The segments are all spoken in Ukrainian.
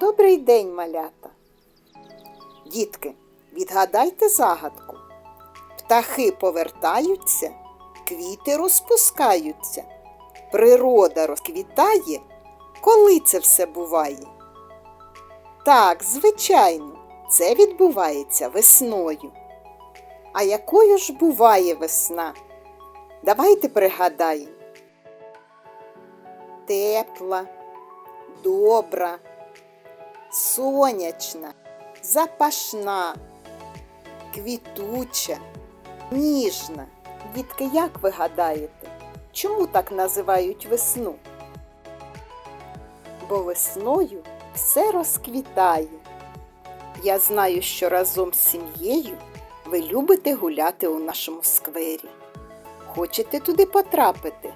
Добрий день, малята. Дітки, відгадайте загадку. Птахи повертаються, квіти розпускаються. Природа розквітає. Коли це все буває? Так, звичайно, це відбувається весною. А якою ж буває весна? Давайте пригадаємо. Тепла, добра, сонячна, запашна, квітуча, ніжна. Дітки, як ви гадаєте, чому так називають весну? Бо весною все розквітає. Я знаю, що разом з сім'єю ви любите гуляти у нашому сквері. Хочете туди потрапити?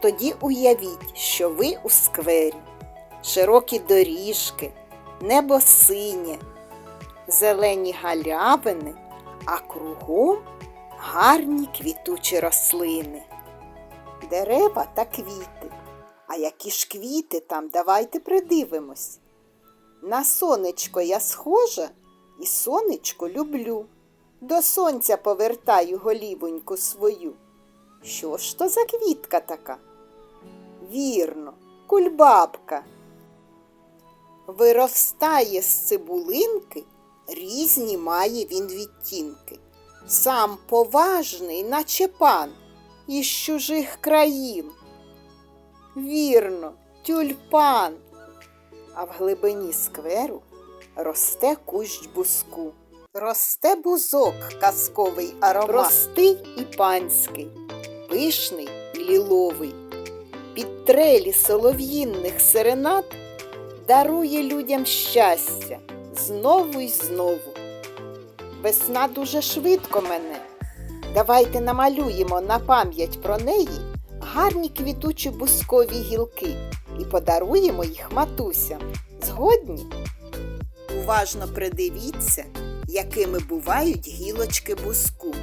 Тоді уявіть, що ви у сквері, широкі доріжки, небо синє, зелені галявини, а кругом гарні квітучі рослини, дерева та квіти. А які ж квіти там, давайте придивимось. На сонечко я схожа і сонечко люблю. До сонця повертаю голівоньку свою. Що ж то за квітка така? Вірно, кульбабка. Виростає з цибулинки, різні має він відтінки. Сам поважний, наче пан, із чужих країн. Вірно, тюльпан. А в глибині скверу росте кущ буску. Росте бузок казковий аромат. Простий і панський, пишний і ліловий. Під трелі солов'їнних серенад дарує людям щастя знову й знову. Весна дуже швидко мене. Давайте намалюємо на пам'ять про неї гарні квітучі бускові гілки і подаруємо їх матусям. Згодні? Уважно придивіться, якими бувають гілочки буску.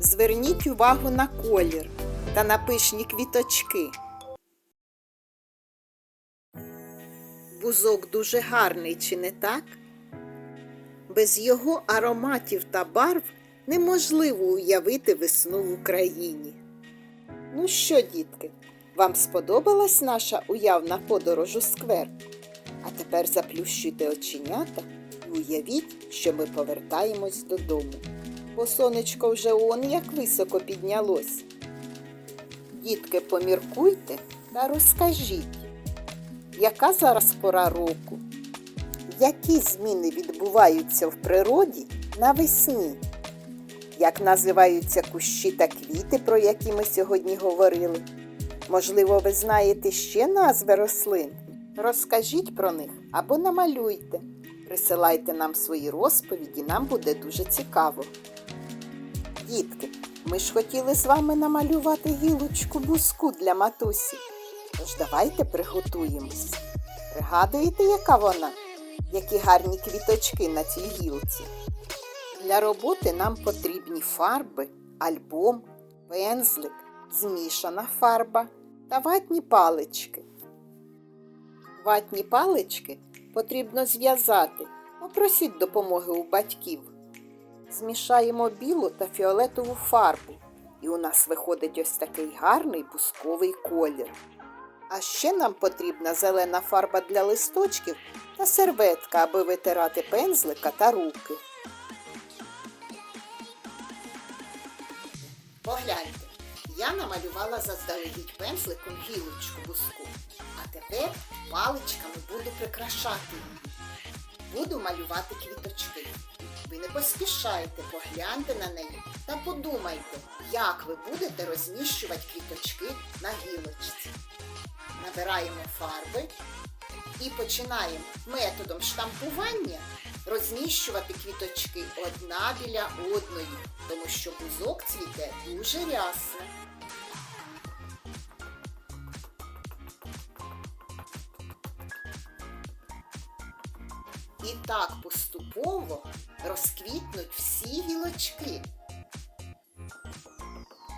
Зверніть увагу на колір та на пишні квіточки. Бузок дуже гарний, чи не так? Без його ароматів та барв неможливо уявити весну в Україні. Ну що, дітки, вам сподобалась наша уявна подорож у сквер? А тепер заплющуйте оченята і уявіть, що ми повертаємось додому. Бо сонечко вже он як високо піднялось. Дітки, поміркуйте та розкажіть, яка зараз пора року? Які зміни відбуваються в природі навесні? Як називаються кущі та квіти, про які ми сьогодні говорили? Можливо, ви знаєте ще назви рослин? Розкажіть про них або намалюйте. Присилайте нам свої розповіді, нам буде дуже цікаво. Дітки, ми ж хотіли з вами намалювати гілочку буску для матусі. Тож давайте приготуємось. Пригадуєте, яка вона? Які гарні квіточки на цій гілці? Для роботи нам потрібні фарби, альбом, пензлик, змішана фарба та ватні палички. Ватні палички потрібно зв'язати. Попросіть допомоги у батьків. Змішаємо білу та фіолетову фарбу, і у нас виходить ось такий гарний бусковий колір. А ще нам потрібна зелена фарба для листочків та серветка, аби витирати пензлика та руки. Погляньте, я намалювала заздалегідь пензликом гілочку буску, а тепер паличками буду прикрашати її. Буду малювати квіточки. Ви не поспішайте, погляньте на неї та подумайте, як ви будете розміщувати квіточки на гілочці. Набираємо фарби і починаємо методом штампування розміщувати квіточки одна біля одної, тому що бузок цвіте дуже рясно. І так поступово розквітнуть всі гілочки.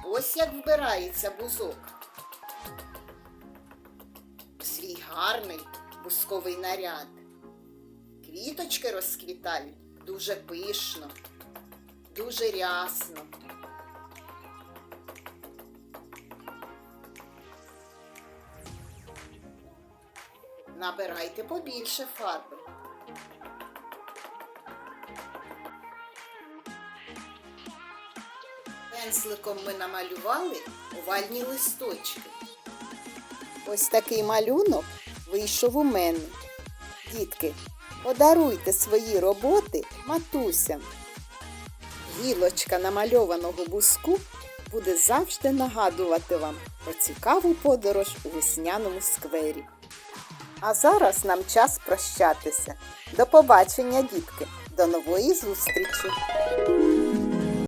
Ось як вбирається бузок. Свій гарний бузковий наряд. квіточки розквітають дуже пишно, дуже рясно. Набирайте побільше фарби. Пензликом ми намалювали овальні листочки. Ось такий малюнок вийшов у мене. Дітки, подаруйте свої роботи матусям. Гілочка намальованого буску буде завжди нагадувати вам про цікаву подорож у весняному сквері. А зараз нам час прощатися. До побачення, дітки! До нової зустрічі!